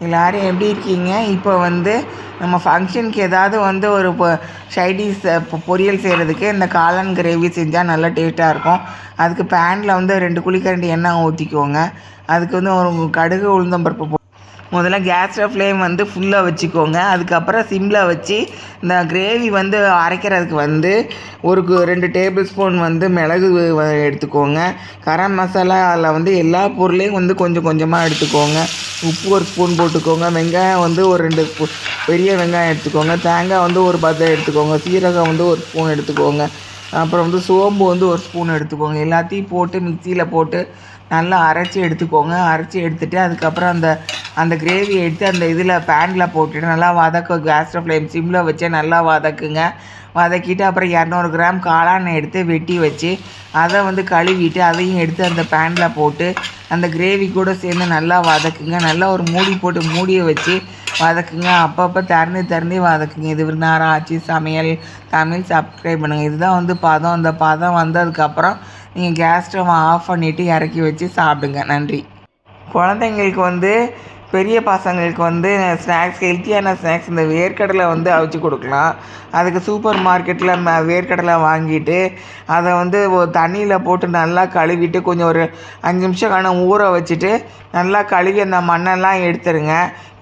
எல்லோரும் எப்படி இருக்கீங்க? இப்போ வந்து நம்ம ஃபங்க்ஷனுக்கு ஏதாவது வந்து ஒரு இப்போ சைடிஷ் இப்போ பொரியல் செய்கிறதுக்கு இந்த காளான் கிரேவி செஞ்சால் நல்லா டேஸ்ட்டாக இருக்கும். அதுக்கு பேனில் வந்து ரெண்டு குழிக்கரண்டி எண்ணெய் ஊற்றிக்கோங்க அதுக்கு வந்து ஒரு கடுகு உளுந்தம்பருப்பு போ முதல்ல கேஸ் ஃப்ளேம் வந்து ஃபுல்லாக வச்சுக்கோங்க. அதுக்கப்புறம் சிம்மில் வச்சு இந்த கிரேவி வந்து அரைக்கிறதுக்கு வந்து ஒரு கு- ரெண்டு டேபிள் ஸ்பூன் வந்து மிளகு எடுத்துக்கோங்க. கரம் மசாலாவில் வந்து எல்லா பொருளையும் வந்து கொஞ்சம் கொஞ்சமாக எடுத்துக்கோங்க. உப்பு ஒரு ஸ்பூன் போட்டுக்கோங்க. வெங்காயம் வந்து ஒரு ரெண்டு ஸ்பூ பெரிய வெங்காயம் எடுத்துக்கோங்க. தேங்காய் வந்து ஒரு பத்து எடுத்துக்கோங்க. சீரகம் வந்து ஒரு ஸ்பூன் எடுத்துக்கோங்க. அப்புறம் வந்து சோம்பு வந்து ஒரு ஸ்பூன் எடுத்துக்கோங்க. எல்லாத்தையும் போட்டு மிக்சியில் போட்டு நல்லா அரைச்சி எடுத்துக்கோங்க. அரைச்சி எடுத்துகிட்டு அதுக்கப்புறம் அந்த அந்த கிரேவி எடுத்து அந்த இதில் பேனில் போட்டுட்டு நல்லா வதக்க. கேஸ் ஃப்ளேம் சிம்மில் வச்சு நல்லா வதக்குங்க. வதக்கிட்டு அப்புறம் இரநூறு கிராம் காளானை எடுத்து வெட்டி வச்சு அதை வந்து கழுவிட்டு அதையும் எடுத்து அந்த பேனில் போட்டு அந்த கிரேவி கூட சேர்ந்து நல்லா வதக்குங்க. நல்லா ஒரு மூடி போட்டு மூடியை வச்சு வதக்குங்க. அப்பப்போ திறந்து திறந்து வதக்குங்க. இது விருந்தாரம் ஆச்சு. சமையல் தமிழ் சப்ஸ்கிரைப் பண்ணுங்கள் இதுதான் வந்து பதம். அந்த பதம் வந்ததுக்கப்புறம் நீங்கள் கேஸ் ஸ்டவ் ஆஃப் பண்ணிவிட்டு இறக்கி வச்சு சாப்பிடுங்க. நன்றி. குழந்தைங்களுக்கு வந்து பெரிய பசங்களுக்கு வந்து ஸ்நாக்ஸ் ஹெல்த்தியான ஸ்நாக்ஸ் இந்த வேர்க்கடலை வந்து அவிச்சு கொடுக்கலாம். அதுக்கு சூப்பர் மார்க்கெட்டில் ம வேர்க்கடலை வாங்கிட்டு அதை வந்து தண்ணியில் போட்டு நல்லா கழுவிட்டு கொஞ்சம் ஒரு அஞ்சு நிமிஷம் கணம் ஊற வச்சுட்டு நல்லா கழுவி அந்த மண்ணெல்லாம் எடுத்துருங்க.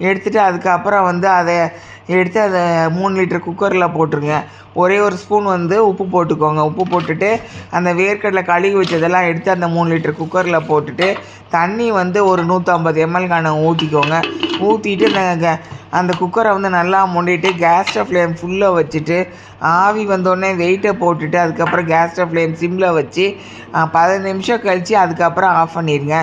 எடுத்துட்டு அதுக்கப்புறம் வந்து அதை எடுத்து அதை மூணு லிட்டர் குக்கரில் போட்டுருங்க. ஒரே ஒரு ஸ்பூன் வந்து உப்பு போட்டுக்கோங்க. உப்பு போட்டுட்டு அந்த வேர்க்கடலை கழுவி வச்சதெல்லாம் எடுத்து அந்த மூணு லிட்டர் குக்கரில் போட்டுட்டு தண்ணி வந்து ஒரு நூற்றம்பது எம்எல்கான ஊற்றிக்கோங்க ஊற்றிட்டு அந்த க- அந்த குக்கரை வந்து நல்லா மூடிட்டு கேஸ் ஸ்டவ் ஃப்ளேம் ஃபுல்லாக வச்சுட்டு ஆவி வந்தோடனே வெயிட்டை போட்டுட்டு அதுக்கப்புறம் கேஸ் ஸ்டவ் ஃப்ளேம் சிம்மில் வச்சு பதினஞ்சு நிமிஷம் கழித்து அதுக்கப்புறம் ஆஃப் பண்ணிடுங்க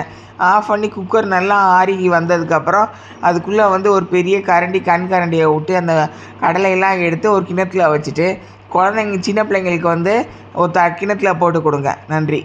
ஆஃப் பண்ணி குக்கர் நல்லா ஆறி வந்ததுக்கப்புறம் அதுக்குள்ளே வந்து ஒரு பெரிய கரண்டி கண் கரண்டியை விட்டு அந்த கடலையெல்லாம் எடுத்து ஒரு கிணத்துல வச்சுட்டு குழந்தைங்க சின்ன பிள்ளைங்களுக்கு வந்து ஒரு த கிணத்துல போட்டு கொடுங்க. நன்றி.